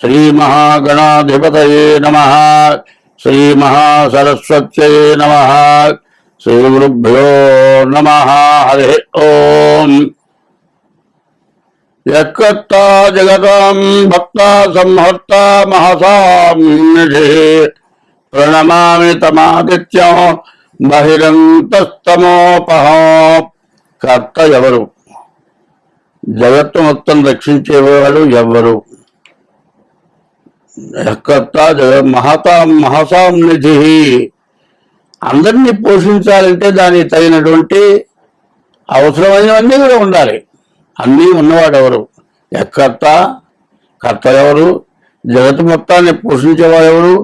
శ్రీమహాగణాధిపతయే నమ శ్రీమహాసరస్వత్యై నమ శ్రీగురుభ్యో నమ హరి ఓం. యత్కర్తా జగతాం భక్త సంహర్త మహసాం నిధి ప్రణమామి తమాదిత్యం బహిరంతస్తమోపహ. కర్త ఎవరు? జగత్తు మొత్తం రక్షించేవాడు ఎవరు? కర్త జగ మహతా మహసాం నిధి. అందరినీ పోషించాలంటే దానికి తగినటువంటి అవసరమైనవన్నీ కూడా ఉండాలి. అన్నీ ఉన్నవాడు ఎవరు ఎక్కర్త కర్త ఎవరు జగత్ మొత్తాన్ని పోషించేవాడు ఎవరు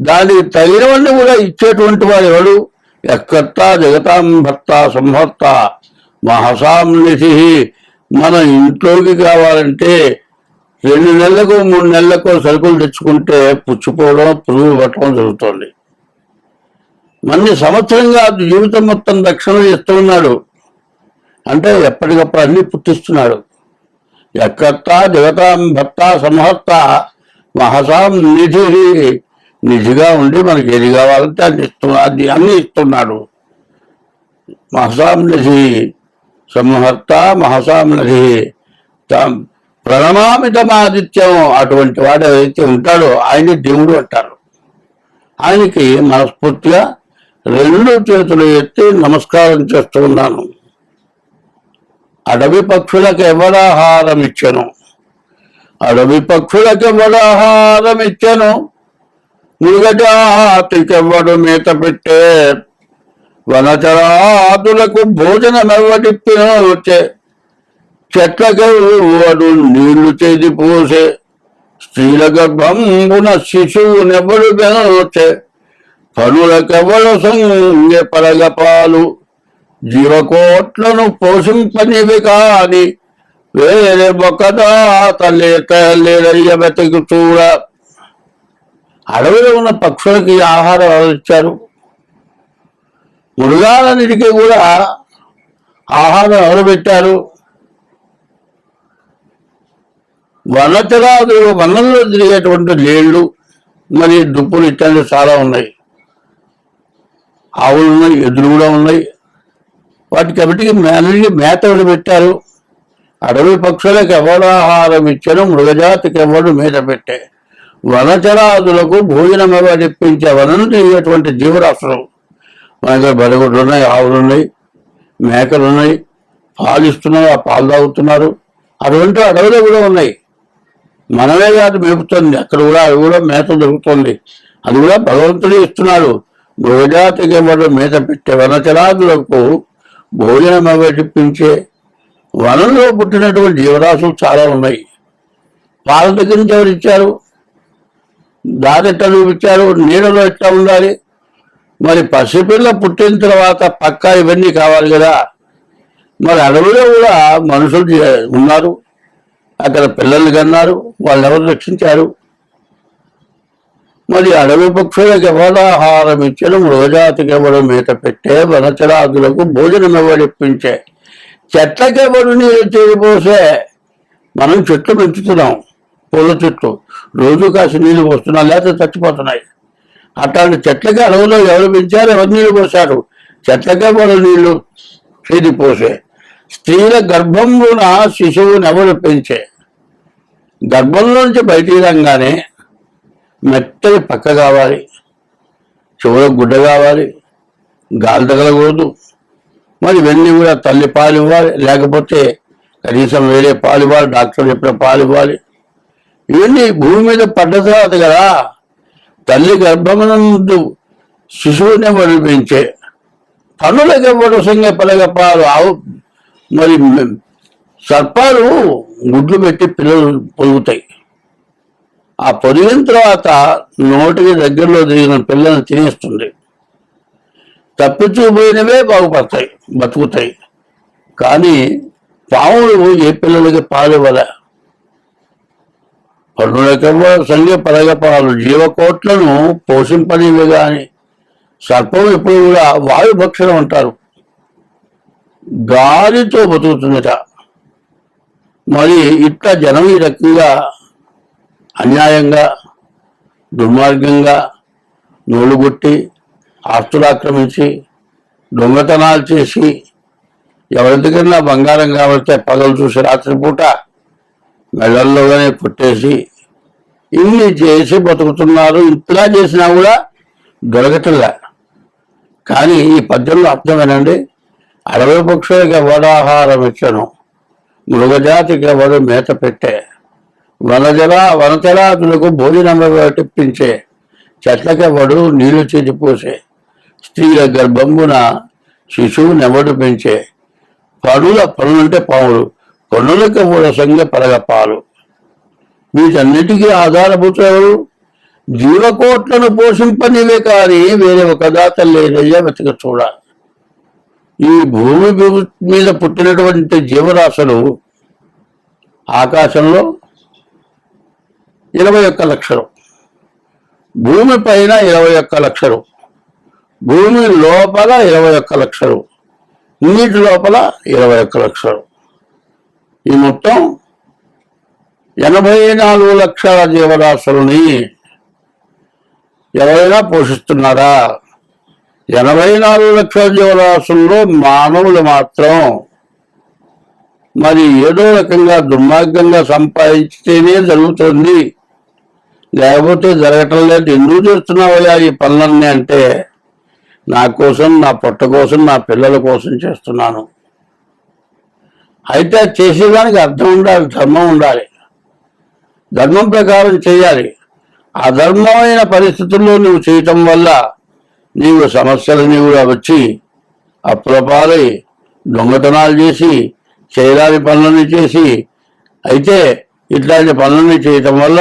దానికి తగినవన్నీ కూడా ఇచ్చేటువంటి వాడు ఎవడు ఎక్కర్త జగతాం భర్త సంభర్త మహసాం నిధి. మన ఇంట్లోకి కావాలంటే రెండు నెలలకు మూడు నెలలకు సరుకులు తెచ్చుకుంటే పుచ్చిపోవడం పురుగు పట్టడం జరుగుతుంది. మన్ని సంవత్సరంగా జీవితం మొత్తం రక్షణ చేస్తున్నాడు. అంటే ఎప్పటికప్పుడు అన్ని పుట్టిస్తున్నాడు. ఎక్కత్త జగతాం భర్త సంహర్త మహసాం నిధి నిధిగా ఉండి మనకి ఏది కావాలంటే అది ఇస్తున్నాడు అన్ని ఇస్తున్నాడు. మహసాం నిధి సంహర్త మహసాం నిధి ప్రణమామితమాదిత్యం అటువంటి వాడు ఏదైతే ఉంటాడో ఆయన దేవుడు అంటారు. ఆయనకి మనస్ఫూర్తిగా రెండు చేతులు ఎత్తి నమస్కారం చేస్తూ ఉన్నాను. అడవి పక్షులకు ఎవరాహారం ఇచ్చాను? అడవి పక్షులకు ఎవరాహారం ఇచ్చాను? మృగజాతికెవ్వడు మేత పెట్టే? వనచరాదులకు భోజనమెవ్వడిప్పిన వచ్చే చెట్లకెవ్వడు నీళ్ళు చేది పోసే. స్త్రీల గర్భంబున శిశువు నెవ్వడు బెనవచ్చే కవల సంగె పరగపాలు. జీవకోట్లను పోషింపనివి కాని వేరే బొక్కదా తల్లి తల్లిరయ్య బతికి చూడ. అడవిలో ఉన్న పక్షులకి ఆహారం ఇచ్చారు మృగాలన్నిటికీ కూడా ఆహారం ఎవరు పెట్టారు వనచరాలు వనంలో తిరిగేటువంటి లేళ్ళు మరి దుప్పులు ఇట్లాంటివి చాలా ఉన్నాయి. ఆవులు ఉన్నాయి ఎద్దులు కూడా ఉన్నాయి. వాటికి అప్పటికి మేనకి మేత ఎవరు పెట్టారు. అడవి పక్షులకు ఎవరు ఆహారం ఇచ్చారు మృగజాతికి ఎవడు మేత పెట్టే. వనచరాదులకు భోజనం ఎవరు ఇప్పించే వనం తిరిగేటువంటి జీవరాశులు. మన దగ్గర బరగొడ్లు ఉన్నాయి ఆవులు ఉన్నాయి మేకలు ఉన్నాయి. పాలు ఇస్తున్నారు ఆ పాలు తాగుతున్నారు. అటువంటి అడవులు కూడా ఉన్నాయి. మనమే కాదు మేపుతుంది అక్కడ కూడా అది కూడా మేత దొరుకుతుంది. అది కూడా భగవంతుడే ఇస్తున్నాడు. మృగజాతికి ఎవరు మేత పెట్టే వనచరాదులకు భోజనం అవటిప్పించే వనంలో పుట్టినటువంటి జీవరాశులు చాలా ఉన్నాయి. పాల దగ్గర నుంచి ఎవరు ఇచ్చారు? దారి ఎట్లా చూపించారు నీడలో ఎట్లా ఉండాలి? మరి పసిపిల్ల పుట్టిన తర్వాత పక్క ఇవన్నీ కావాలి కదా. మరి అడవిలో కూడా మనుషులు ఉన్నారు. అక్కడ పిల్లల్ని కన్నారు వాళ్ళు ఎవరు రక్షించారు? మరి అడవి పక్షులకు ఎవరు ఆహారం ఇచ్చడం రోజాతికి ఎవరు మేత పెట్టే? వనచరాదులకు భోజనం ఎవరిప్పించే చెట్లకి ఎవరు నీరు తీరిపోసే మనం చెట్లు పెంచుతున్నాం పూల చెట్లు. రోజు కాసి నీళ్ళు పోస్తున్నాం లేకపోతే చచ్చిపోతున్నాయి. అట్లాంటి చెట్లకి అడవులో ఎవరు పెంచారు? ఎవరు నీళ్ళు పోశారు? చెట్లకే ఎవరు నీళ్ళు తీరిపోసే? స్త్రీల గర్భంలోన శిశువుని ఎవరు పెంచే గర్భంలోంచి బయటికి రాగానే మెత్తని పక్క కావాలి. చెవుల గుడ్డ కావాలి. గాలి తగలకూడదు. మరి ఇవన్నీ కూడా తల్లి పాలు ఇవ్వాలి. లేకపోతే కనీసం వేరే పాలు ఇవ్వాలి. డాక్టర్ చెప్పిన పాలు ఇవ్వాలి. ఇవన్నీ భూమి మీద పడ్డ తర్వాత కదా తల్లి గర్భమునందు శిశువునే మరి పెంచే పనులకు ఇవ్వడం పాలు ఆవు మరి సర్పాలు గుడ్లు పెట్టి పిల్లలు పొదుగుతాయి. ఆ పొదిగిన తర్వాత నోటికి దగ్గరలో దిగిన పిల్లల్ని తినేస్తుంది. తప్పించుకుపోయినవే బాగుపడతాయి బతుకుతాయి. కానీ పాములు ఏ పిల్లలకి పాలు ఇవ్వలే. పన్నులకెవ్వ సంఘ పరగపాలు జీవకోట్లను పోషింపనివి కానీ సర్పం ఎప్పుడు కూడా వాయుభక్షణం అంటారు. గాలితో బతుకుతుందట. మరి ఇట్లా జనం ఈ రకంగా అన్యాయంగా దుర్మార్గంగా నోలుగొట్టి ఆస్తులు ఆక్రమించి దొంగతనాలు చేసి ఎవరి దగ్గర బంగారం కాబట్టి పగలు చూసి రాత్రిపూట మెడల్లోగానే కొట్టేసి ఇన్ని చేసి బతుకుతున్నారు ఇంతలా చేసినా కూడా దొరకటంలా. కానీ ఈ పద్యంలో అర్థమేనండి అడవి పక్షులకి ఎవడాహారం ఇచ్చను మృగజాతికి ఎవడు మేత పెట్టే. వనజలా వనచరాదులకు భోజనం తిప్పించే చెట్లకెవడు నీళ్ళు చేతిపోసే స్త్రీల గర్భంబున శిశువునెవడు పెంచే. పనుల పనులంటే పాములు పనులకు కూడా సంగ పరగపాలు వీటన్నిటికీ ఆధారభూత జీవకోట్లను పోషింపనివే కానీ వేరే ఒక దాత లేదయ్యా వెతక చూడాలి ఈ భూమి మీద పుట్టినటువంటి జీవరాశులు ఆకాశంలో ఇరవై ఒక్క లక్షలు. భూమి పైన ఇరవై ఒక్క లక్షలు. భూమి లోపల ఇరవై ఒక్క లక్షలు. నీటి లోపల ఇరవై ఒక్క లక్షలు. ఈ మొత్తం ఎనభై నాలుగు లక్షల జీవరాశులని ఎవరైనా పోషిస్తున్నారా? ఎనభై నాలుగు లక్షల జీవరాశుల్లో మానవులు మాత్రం మరి ఏదో రకంగా దుర్మార్గంగా సంపాదించితేనే జరుగుతుంది. లేకపోతే జరగటం లేదు. ఎందుకు చేస్తున్నావయ్యా ఈ పనులన్నీ అంటే నా కోసం నా పొట్ట కోసం నా పిల్లల కోసం చేస్తున్నాను. అయితే చేసేదానికి అర్థం ఉండాలి ధర్మం ఉండాలి. ధర్మం ప్రకారం చేయాలి. అధర్మమైన పరిస్థితుల్లో నువ్వు చేయటం వల్ల నీవు సమస్యలు నీవు వచ్చి అప్పులపాలై దొంగతనాలు చేసి చేయరాని పనులని చేసి అయితే ఇట్లాంటి పనులని చేయటం వల్ల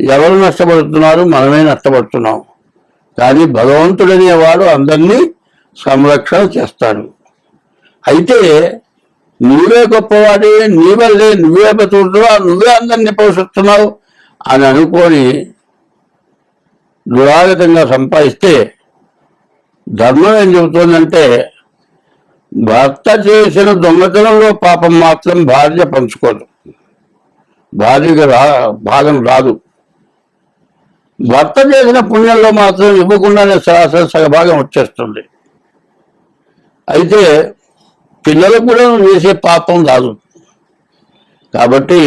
ఎవరు నష్టపడుతున్నారు? మనమే నష్టపడుతున్నాం. కానీ భగవంతుడనేవాడు అందరినీ సంరక్షణ చేస్తాడు. అయితే నువ్వే గొప్పవాడి నీ వల్లే నువ్వే బతుకుతున్నావు నువ్వే అందరినీ పోషిస్తున్నావు అని అనుకొని దురాగతంగా సంపాదిస్తే ధర్మం ఏం చెబుతోందంటే భర్త చేసిన దొంగతనంలో పాపం మాత్రం భార్య పంచుకోదు. భార్యకి రా భాగం రాదు. భర్త చేసిన పుణ్యంలో మాత్రం ఇవ్వకుండానే సరాసరి సగభాగం వచ్చేస్తుంది. అయితే పిల్లలకు కూడా నువ్వు చేసే పాపం రాదు. కాబట్టి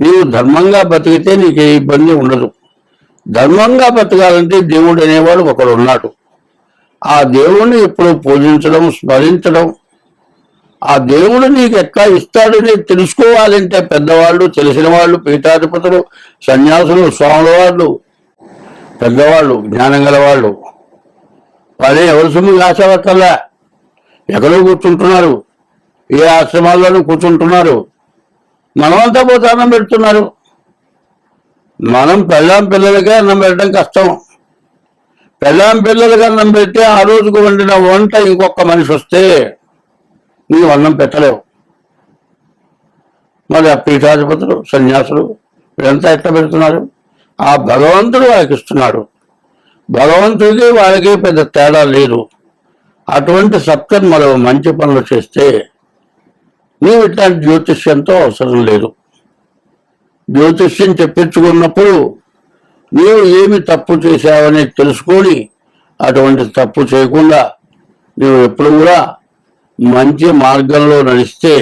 నీవు ధర్మంగా బతికితే నీకు ఏ ఇబ్బంది ఉండదు. ధర్మంగా బతకాలంటే దేవుడు అనేవాడు ఒకడు ఉన్నాడు ఆ దేవుణ్ణి ఎప్పుడు పూజించడం స్మరించడం. ఆ దేవుడు నీకు ఎట్లా ఇస్తాడని తెలుసుకోవాలంటే పెద్దవాళ్ళు తెలిసిన వాళ్ళు పీఠాధిపతులు సన్యాసులు స్వాముల వాళ్ళు పెద్దవాళ్ళు జ్ఞానం గల వాళ్ళు వాళ్ళే ఎవరి సొమ్ము ఆశపట్టలే ఎక్కడో కూర్చుంటున్నారు. ఏ ఆశ్రమాల్లోనూ కూర్చుంటున్నారు. మనమంతా పోతే అన్నం పెడుతున్నారు. మనం పెళ్ళాం పిల్లలకే అన్నం పెట్టడం కష్టం. పెళ్ళాం పిల్లలకి అన్నం పెడితే ఆ రోజుకు వండిన వంట ఇంకొక మనిషి వస్తే నీవు అన్నం పెట్టలేవు. మరి ఆ పీఠాధిపతులు సన్యాసులు వీళ్ళంతా ఎట్లా పెడుతున్నారు? ఆ భగవంతుడు వాళ్ళకి ఇస్తున్నాడు. భగవంతుడికి వాళ్ళకి పెద్ద తేడా లేదు. అటువంటి సత్కర్మలు మంచి పనులు చేస్తే నీవు ఇట్లాంటి జ్యోతిష్యంతో అవసరం లేదు. జ్యోతిష్యం చెప్పించుకున్నప్పుడు నీవు ఏమి తప్పు చేశావని తెలుసుకొని అటువంటి తప్పు చేయకుండా నీవు ఎప్పుడు కూడా మంచి మార్గంలో నడిస్తే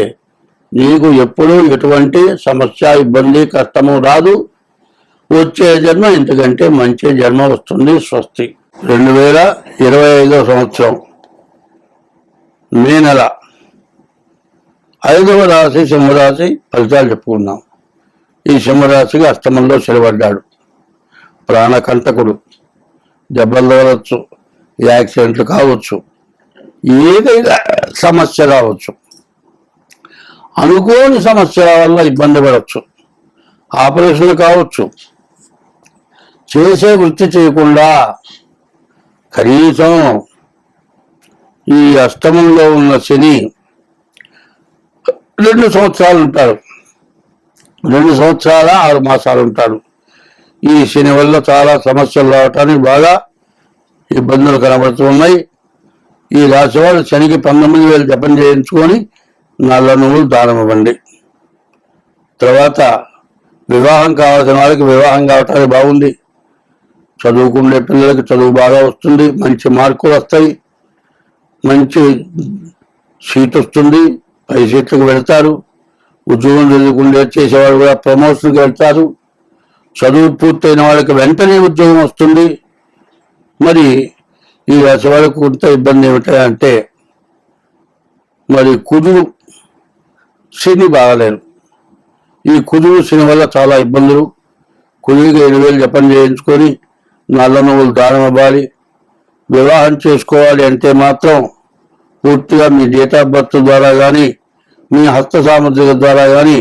నీకు ఎప్పుడూ ఎటువంటి సమస్య ఇబ్బంది కష్టము రాదు. వచ్చే జన్మ ఇంతకంటే మంచి జన్మ వస్తుంది స్వస్తి. రెండు వేల ఇరవై ఐదో సంవత్సరం మే నెల. ఐదవ రాశి సింహరాశి ఫలితాలు చెప్పుకున్నాం ఈ సింహరాశికి అస్తమంలో చెలబడ్డాడు ప్రాణకంటకుడు. దెబ్బలు తగలవచ్చు యాక్సిడెంట్లు కావచ్చు ఏదైనా సమస్య రావచ్చు. అనుకోని సమస్యల వల్ల ఇబ్బంది పడవచ్చు ఆపరేషన్లు కావచ్చు. చేసే వృత్తి చేయకుండా కనీసం ఈ అష్టమంలో ఉన్న శని రెండు సంవత్సరాలు ఉంటారు రెండు సంవత్సరాల ఆరు మాసాలు ఉంటాడు. ఈ శని వల్ల చాలా సమస్యలు రావటానికి బాగా ఇబ్బందులు కనబడుతూ ఉన్నాయి. ఈ రాశి వాళ్ళు శనికి పంతొమ్మిది వేలు జపం చేయించుకొని నల్ల నువ్వులు దానం ఇవ్వండి. తర్వాత వివాహం కావాల్సిన వాళ్ళకి వివాహం కావటానికి బాగుంది. చదువుకునే పిల్లలకి చదువు బాగా వస్తుంది. మంచి మార్కులు వస్తాయి. మంచి సీట్ వస్తుంది. పై సీట్లకు వెళ్తారు. ఉద్యోగం చదువుకుంటే చేసేవాళ్ళు కూడా ప్రమోషన్కి వెళ్తారు. చదువు పూర్తయిన వాళ్ళకి వెంటనే ఉద్యోగం వస్తుంది. మరి ఈ రాశి వాళ్ళకు కొంత ఇబ్బంది ఏమిటంటే మరి కుదురు శని బాగలేరు. ఈ కుదురు శని వల్ల చాలా ఇబ్బందులు. కుదురుగా ఏడు వేలు జపం చేయించుకొని నల్ల నువ్వులు దానం ఇవ్వాలి. వివాహం చేసుకోవాలి అంటే మాత్రం పూర్తిగా మీ డేట్ ఆఫ్ బర్త్ ద్వారా కానీ మీ హస్త సామర్థ్యం ద్వారా కానీ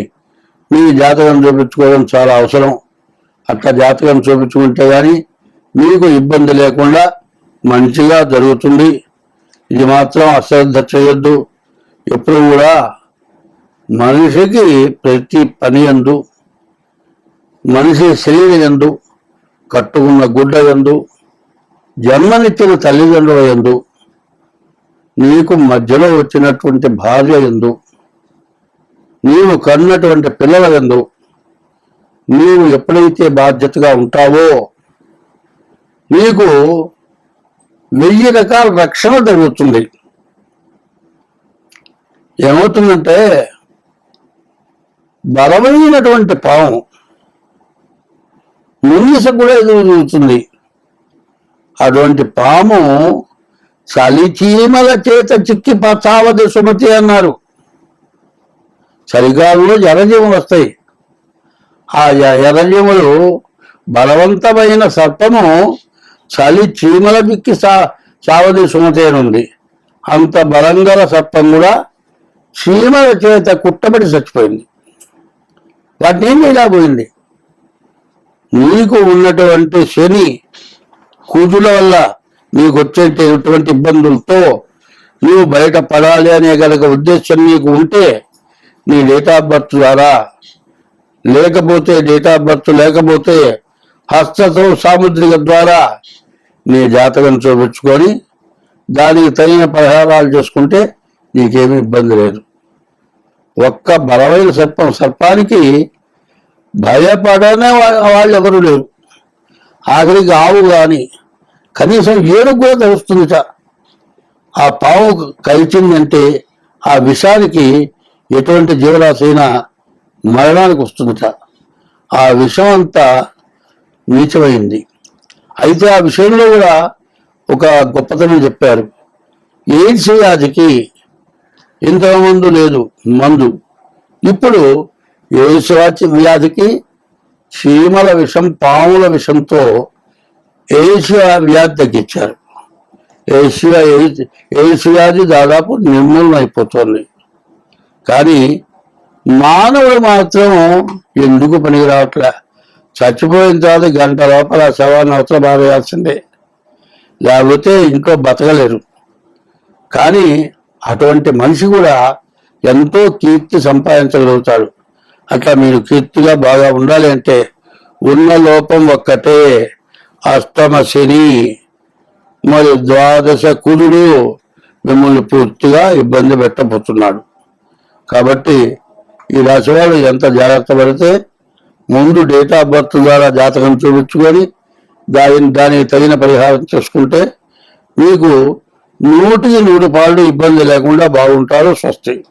మీ జాతకం చూపించుకోవడం చాలా అవసరం. అట్లా జాతకం చూపించుకుంటే కానీ మీకు ఇబ్బంది లేకుండా మంచిగా జరుగుతుంది. ఇది మాత్రం అశ్రద్ధ చేయొద్దు. ఎప్పుడు కూడా మనిషికి ప్రతి పని ఎందు మనిషి శరీరం ఎందు కట్టుకున్న గుడ్డ ఎందు జన్మనిచ్చిన తల్లిదండ్రుల ఎందు నీకు మధ్యలో వచ్చినటువంటి భార్య ఎందు నీవు కన్నటువంటి పిల్లల ఎందు నీవు ఎప్పుడైతే బాధ్యతగా ఉంటావో నీకు వెయ్యి రకాల రక్షణ జరుగుతుంది. ఏమవుతుందంటే బలమైనటువంటి పాము మునిస కూడా ఎదుగుతుంది అటువంటి పాము చలిచీమల చేత చిక్కి పచావది సుమతి అన్నారు. చలికాలంలో జలజీవం వస్తాయి. ఆ ఎర్రజములు బలవంతమైన సర్పము చలి చీమల బిక్కి సా చావది సుమతేనుంది అంత బలంగల సర్పం కూడా చీమల చేత కుట్టబడి చచ్చిపోయింది. వాటిని ఏం చేయలేకపోయింది నీకు ఉన్నటువంటి శని కూతుల వల్ల నీకు వచ్చేటటువంటి ఇబ్బందులతో నువ్వు బయట పడాలి అనే గనక ఉద్దేశం నీకు ఉంటే నీ డేట్ ఆఫ్ బర్త్ ద్వారా లేకపోతే డేట్ ఆఫ్ బర్త్ లేకపోతే హస్తతో సాముద్రిక ద్వారా నీ జాతకం చూపించుకొని దానికి తగిన పరిహారాలు చేసుకుంటే నీకేమీ ఇబ్బంది లేదు. ఒక్క బలమైన సర్పం సర్పానికి భయపడనే వాళ్ళు ఎవరు లేరు. ఆఖరికి ఆవు కానీ కనీసం ఏనుగు కూడా తెలుస్తుందిట ఆ పావు కలిచిందంటే ఆ విషానికి ఎటువంటి జీవరాశైనా మరణానికి వస్తుందట. ఆ విషం అంతా నీచమైంది. అయితే ఆ విషయంలో కూడా ఒక గొప్పతనం చెప్పారు. ఎయిడ్స్ వ్యాధికి ఇంతకుముందు లేదు మందు. ఇప్పుడు ఎయిడ్స్ వ్యాధి వ్యాధికి చీమల విషం పాముల విషంతో ఎయిడ్స్ వ్యాధి తగ్గించారు. ఎయిడ్స్ వ్యా- ఎయిడ్స్ ఎయిడ్స్ వ్యాధి దాదాపు నిర్మూలన అయిపోతుంది కానీ మానవుడు మాత్రం ఎందుకు పనికి రావట్లే చచ్చిపోయిన తర్వాత గంట లోపల శవాన్ని అవతల బారేయాల్సిందే లేకపోతే ఇంట్లో బతకలేరు. కానీ అటువంటి మనిషి కూడా ఎంతో కీర్తి సంపాదించగలుగుతాడు. అట్లా మీరు కీర్తిగా బాగా ఉండాలి అంటే ఉన్న లోపం ఒక్కటే. అష్టమ శని మరి ద్వాదశ కుదుడు మిమ్మల్ని పూర్తిగా ఇబ్బంది పెట్టబోతున్నాడు. కాబట్టి ఈ రాశి వాళ్ళు ఎంత జాగ్రత్త పడితే ముందు డేట్ ఆఫ్ బర్త్ ద్వారా జాతకం చూపించుకొని దాని దానికి తగిన పరిహారం చేసుకుంటే మీకు నూటికి నూరు పాళ్ళు ఇబ్బంది లేకుండా బాగుంటారు స్వస్తి.